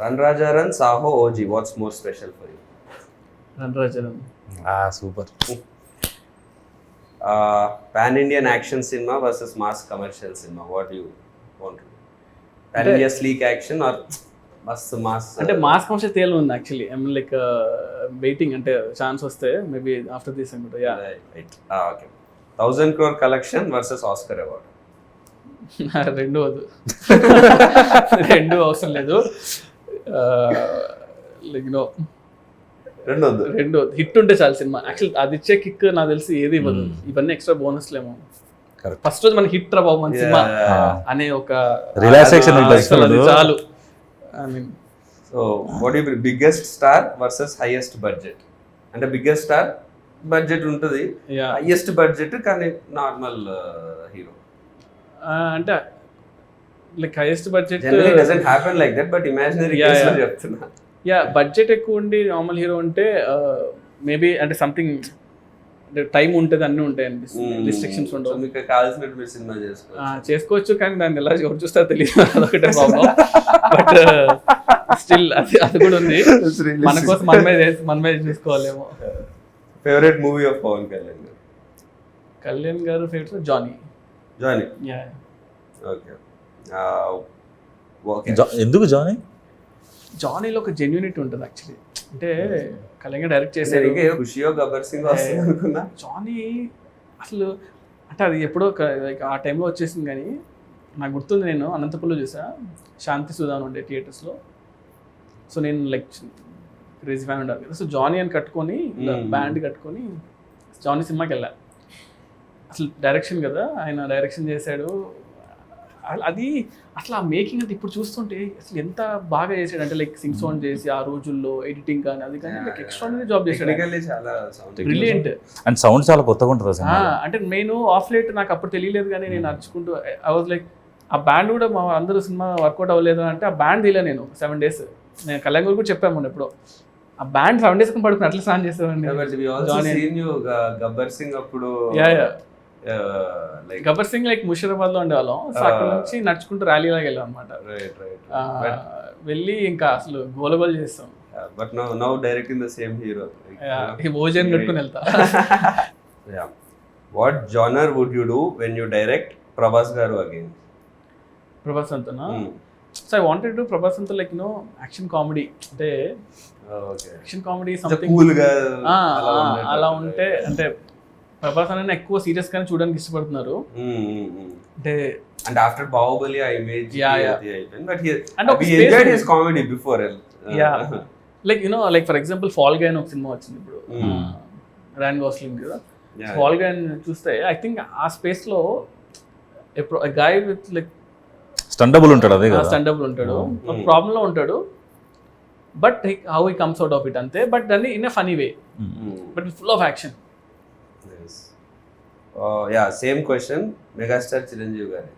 Run Raja run Saaho OG what's more special for you? రణరాజనం super. Pan Indian action cinema versus mass commercial cinema what you want pan India sleek action or మస్త్ mass అంటే mass commercial తేలు ఉంది actually I'm like waiting అంటే chance వస్తే maybe after this అనుకుంటా yeah okay thousand crore collection versus Oscar award రెండు వద్దు. రెండు అవసరం లేదు. లైక్ నో రెండు వద్దు రెండు హిట్ ఉంటే చాలు సినిమా. యాక్చువల్ అది ఇచ్చే కిక్ నాకు తెలిసి ఏది ఇవ్వదు. Hmm. ఇవన్నీ ఎక్స్ట్రా బోనస్లేమో Correct. ఫస్ట్ రోజు మనకి హిట్ రా బాబు మన సినిమా. అనే ఒక రిలాక్సేషన్. చాలు. I mean so what you biggest star versus highest budget అంటే బిగ్గెస్ట్ స్టార్ బడ్జెట్ ఉంటుంది. హైయెస్ట్ బడ్జెట్ కానీ నార్మల్ హీరో అంటే like highest budget generally doesn't happen like that but imaginary. చెప్తున్నా యా బడ్జెట్ ఎక్కువ ఉండి నార్మల్ హీరో ఉంటే maybe అంటే something అంటే టైం ఉంటుంది అన్నీ ఉంటాయి అనిపిస్తుంది రిస్ట్రిక్షన్స్ ఉండవు. మీకు కావాల్సినట్టు మీరు సినిమా చేసుకోవచ్చు. చేసుకోవచ్చు కానీ దాన్ని ఎలా ఎవరు చూస్తారో తెలియదు. అదొకటే ప్రాబ్లం బట్ స్టిల్ అది అది కూడా ఉంది. మన కోసం మనమే మనమే చూసుకోవాలేమో. Favourite movie of Pawan Kalyan గారు? కళ్యాణ్ గారు favourite Johnny Johnny yeah okay ఎందుకు జానీ జానీలో ఒక జెన్యూనిటీ ఉంటుంది యాక్చువల్లీ అంటే కళ్యాణ్ గారు డైరెక్ట్ ఏదో ఖుషియో గబ్బర్ సింగ్ అనుకున్నా? జానీ అసలు అంటే అది ఎప్పుడో క- like ఆ టైంలో వచ్చేసింది కానీ నాకు గుర్తుంది నేను అనంతపురంలో చూసా. శాంతి సుధాన్ ఉండే థియేటర్స్లో సో నేను లైక్ క్రేజీ ఫ్యాన్ ఉండాలి కదా. సో జానీ అని కట్టుకొని Hmm. బ్యాండ్ కట్టుకొని జానీ సినిమాకి వెళ్ళా. అసలు డైరెక్షన్ కదా ఆయన డైరెక్షన్ చేశాడు. అది అసలు ఆ మేకింగ్ అంటే ఇప్పుడు చూస్తుంటే అసలు ఎంత బాగా చేశాడు అంటే లైక్ సింగ్ సౌండ్ చేసి ఆ రోజుల్లో ఎడిటింగ్ కానీ అది కానీ లైక్ ఎక్స్ట్రాడినరీ జాబ్ చేశాడు. బ్రిలియంట్ అండ్ సౌండ్ చాలా కొత్తగా ఉంటుంది అంటే నేను ఆఫ్ లైట్ నాకు అప్పుడు తెలియలేదు కానీ నేను నడుచుకుంటూ ఐ వాజ్ లైక్ ఆ బ్యాండ్ కూడా మా అందరూ సినిమా వర్కౌట్ అవ్వలేదు అంటే ఆ బ్యాండ్ తీయలే నేను సెవెన్ డేస్ నేను కళ్యాణ్ గారు కూడా చెప్పాము మొన్న ఎప్పుడో. ఆ బ్యాండ్ సెవెన్ డేస్ పడుకుని అట్లా స్నాన్ చేసేవాడిని. Ga- గబ్బర్ సింగ్ అప్పుడు yeah yeah like Gabbar Singh like ముషీరాబాద్లో ఉండేవాళ్ళం సో అక్కడ. నుంచి నడుచుకుంటూ ర్యాలీ లాగా వెళ్ళాం అనమాట రైట్ రైట్ వెళ్ళి ఇంకా అసలు గోలగోలు చేస్తాం. But now now directing the same hero ఈ భోజనం కట్టుకుని వెళ్తా. Yeah what genre would you do when you direct Prabhas గారు again Prabhas అంతనా. So I wanted to Prabhas అంతా లైక్ నో యాక్షన్ కామెడీ అంటే ఓకే యాక్షన్ కామెడీ సంథింగ్. అలా ఉంటే అంటే ప్రభాస్ అన్న ఎక్కువ సీరియస్ గానే చూడడానికి ఇష్టపడుతున్నారు. అంటే And after Bahubali, I made Yeah, the- yeah. the event. But he, And ఒక we space enjoyed ఉంది. his comedy before. Uh, Yeah. Like like for example ఫాల్గా అని ఒక సినిమా వచ్చింది ఇప్పుడు. ర్యాన్ గోస్లింగ్ కదా yeah. ఫాల్గా చూస్తే ఐ థింక్ ఆ స్పేస్లో ఎప్పుడు గాయ విత్ లైక్ స్టండబుల్ ఉంటాడు అదే కదా స్టాండబుల్ ఉంటాడు ఒక Hmm. ప్రాబ్లం లో ఉంటాడు but how he comes out of it అంతే బట్ దాన్ని in a funny way Mm. But full of action. Uh, yeah, same question. Megastar Chiranjeev గారి.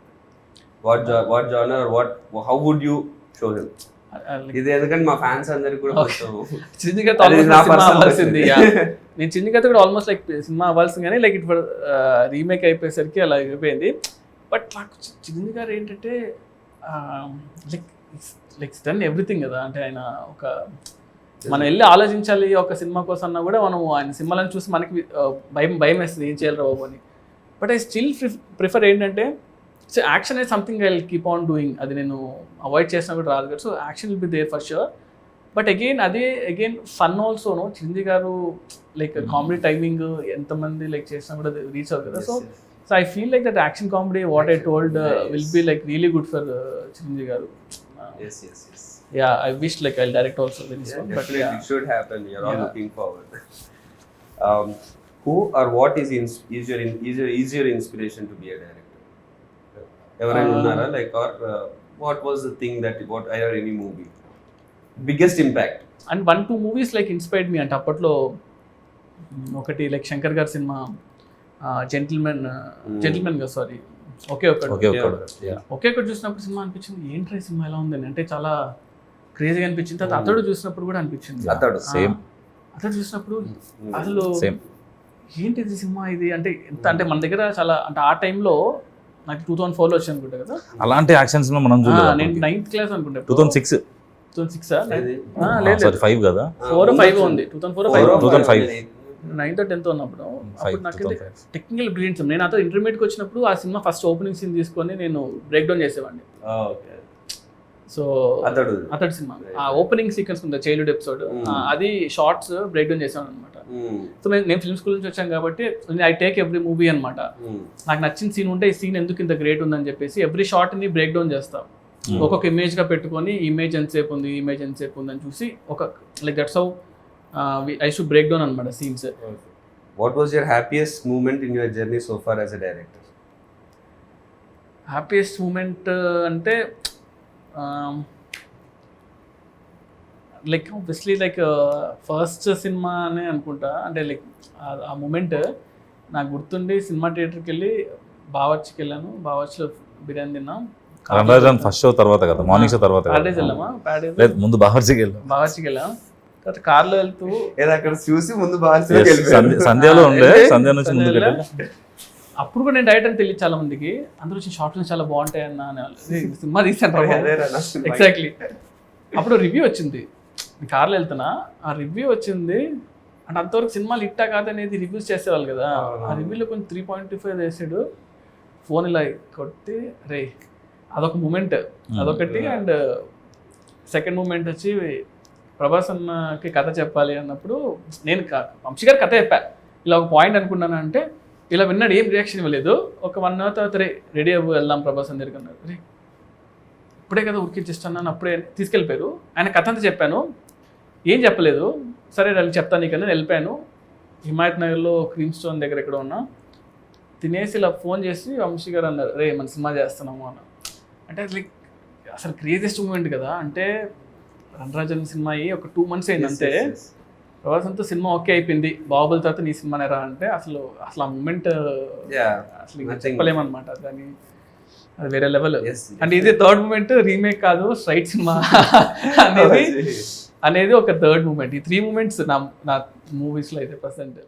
What genre or what how would you show him? ఇది ఎందుకంటే మా fans అందరికి కూడా చిరంజీవి అవ్వాల్సింది. నేను చిన్ని కథ కూడా ఆల్మోస్ట్ లైక్ సినిమా అవ్వాల్సింది కానీ లైక్ ఇప్పుడు రీమేక్ అయిపోయేసరికి అలా అయిపోయింది. బట్ నాకు చి- చిరంజీవి గారు ఏంటంటే లైక్ లైక్ డన్ ఎవ్రీథింగ్ కదా. అంటే ఆయన ఒక మనం వెళ్ళి ఆలోచించాలి ఒక సినిమా కోసం అన్నా కూడా మనం ఆయన సినిమాలను చూసి మనకి ఆ, భయం భయం వేస్తుంది. ఏం చేయాలి బాబు అని. బట్ ఐ స్టిల్ ప్రిఫర్ ఏంటంటే సో యాక్షన్ అనేది something I keep on doing అది నేను అవాయిడ్ చేసినా కూడా రాదు కదా. So action will be there for sure but again అదే అగైన్ ఫన్ ఆల్సోను చిరంజీవి గారు లైక్ కామెడీ టైమింగ్ ఎంతమంది లైక్ చేసినా కూడా రీచ్ అవుతుంది కదా. So so I feel like that action comedy what I told will be like really good for Chiranjeevi గారు. Yes, yes, yes. Yeah I wish like I direct also but it should happen. You're all Yeah. um, is your in- is your is your inspiration to be a director? ఎవరైనా Uh, ఉన్నారా? Like or what was the thing that what I or any movie biggest impact and one two movies like inspired me అంటే అప్పట్లో ఒకటి like Shankar గారి cinema Gentleman జెంటిల్మెన్గా sorry ఒకే ఒకటి. ఒకే ఒకటి. చూసినప్పుడు సినిమా అనిపించింది. ఏంట్రా ఈ సినిమా ఎలా ఉందని అంటే చాలా క్రేజీగా అనిపించింది. తర్వాత. అతడు చూసినప్పుడు కూడా అనిపించింది. అతడు సేమ్ అతడు చూసినప్పుడు అసలు ఏంటి ఇది సినిమా ఇది? అంటే ఎంత అంటే మన దగ్గర చాలా అంటే ఆ టైంలో నాకు టూ థౌసండ్ ఫోర్లో వచ్చి అనుకుంటా కదా? అలాంటి యాక్షన్స్ మనం ఆ, నేను చూడలేదు నైన్త్ క్లాస్ అనుకుంటా two thousand six two thousand six? లేదు సారీ ఫైవ్ కదా? ఫోర్ ఫైవ్ ఉంది. Two thousand four five or 2005. five. Ninth tenth ఉన్నప్పుడు. ఫైవ్ అప్పుడు నాకైతే టెక్నికల్ బ్రిలియన్స్ నేను అతో ఇంటర్మీడియట్కి వచ్చినప్పుడు ఆ సినిమా ఫస్ట్ ఓపెనింగ్ సీన్ తీసుకొని నేను బ్రేక్ డౌన్ చేసేవాడిని okay. సో అతడు. అతడి సినిమా. ఆ ఓపెనింగ్ సీక్వెన్స్ ఉంది చైల్డ్హుడ్ ఎపిసోడ్ Mm. అది షార్ట్స్ బ్రేక్ డౌన్ చేసాను అనమాట సో నేను ఫిల్మ్ స్కూల్ నుంచి వచ్చాను కాబట్టి ఐ టేక్ ఎవ్రీ మూవీ అనమాట నాకు నచ్చిన సీన్ ఉంటే ఈ సీన్ ఎందుకు ఇంత గ్రేట్ ఉందని చెప్పేసి ఎవ్రీ షార్ట్ని బ్రేక్ డౌన్ చేస్తాం. Hmm. ఒక్కొక్క ఇమేజ్గా పెట్టుకొని ఇమేజ్ ఎంతసేపు ఉంది ఇమేజ్ ఎంతసేపు ఉంది అని చూసి ఒక like that's how I should break down అనమాట scenes. What was your happiest moment in your journey so far as a director? Happiest moment అంటే like obviously like first cinema అనే అనుకుంటా. అంటే లైక్ ఆ మూమెంట్ నాకు గుర్తుండి సినిమా థియేటర్కి వెళ్ళి బావర్చికి వెళ్ళాను. బావర్చిలో బిర్యానీ తిన్నాం. రణరాజన్ ఫస్ట్ షో తర్వాత కదా? మార్నింగ్ షో తర్వాత కదా. ప్యాడేజ్ వెళ్ళామా? ప్యాడేజ్ లేదు ముందు బావర్చికి వెళ్ళాం. బావర్చికి వెళ్ళాం. తర్వాత కార్లో వెళ్తూ ఏదో అక్కడ చూసి ముందు సంధ్య- సంధ్యలో ఉండే సంధ్య నుంచి వెళ్ళి. అప్పుడు కూడా నేను డైరెక్ట్ అని తెలియదు చాలా మందికి. అందరూ వచ్చి షార్ట్లు చాలా బాగుంటాయి అన్న అనేవాళ్ళు. "ఏయ్, ఈ సినిమా తీసాను ఎగ్జాక్ట్లీ అప్పుడు రివ్యూ వచ్చింది. కార్లో వెళ్తున్నా. ఆ రివ్యూ వచ్చింది. అంటే అంతవరకు సినిమాలు ఇట్టా కాదనేది రివ్యూస్ చేసేవాళ్ళు కదా. ఆ రివ్యూలో కొంచెం త్రీ పాయింట్ ఫైవ్ వేసాడు. ఫోన్ ఇలా కొట్టి రే అదొక మూమెంట్ అదొకటి అండ్ సెకండ్ మూమెంట్ వచ్చి ప్రభాస్ అన్నకి కథ చెప్పాలి అన్నప్పుడు నేను వంశీ గారు కథ చెప్పా. ఇలా ఒక పాయింట్ అనుకున్నాను అంటే ఇలా విన్నాడు ఏం రియాక్షన్ ఇవ్వలేదు. ఒక వన్ అవర్ తర్వాత రే రెడీ అవ్వు వెళ్దాం ప్రభాస్ అని అన్నారు రే ఇప్పుడే కదా ఉరికిచ్చిస్తున్నాను అప్పుడే తీసుకెళ్ళిపోయారు. ఆయన కథ అంతా చెప్పాను ఏం చెప్పలేదు. సరే వెళ్ళి చెప్తాను నీకన్నా వెళ్ళిపోయాను. హిమాయత్ నగర్లో క్రీమ్ స్టోన్ దగ్గర ఎక్కడ ఉన్నా తినేసి ఇలా ఫోన్ చేసి వంశీ గారు అన్నారు రే మన సినిమా చేస్తున్నాము అన్న. అంటే లైక్ అసలు క్రేజియస్ట్ మూమెంట్ కదా. అంటే రణరాజన్ సినిమా ఒక టూ మంత్స్ అయింది అంతే. ప్రభాస్ అంతా సినిమా ఓకే అయిపోయింది. బాహుబలి తర్వాత నీ సినిమానే రా అంటే అసలు అసలు ఆ మూమెంట్ అసలు ఇంకా. చెప్పలేమన్నమాట. దాని అది వేరే లెవెల్ అంటే ఇది థర్డ్ మూమెంట్ రీమేక్ కాదు స్ట్రైట్ సినిమా. అనేది అనేది ఒక థర్డ్ మూమెంట్ ఈ త్రీ మూమెంట్స్ నా నా మూవీస్లో అయితే ప్రజెంట్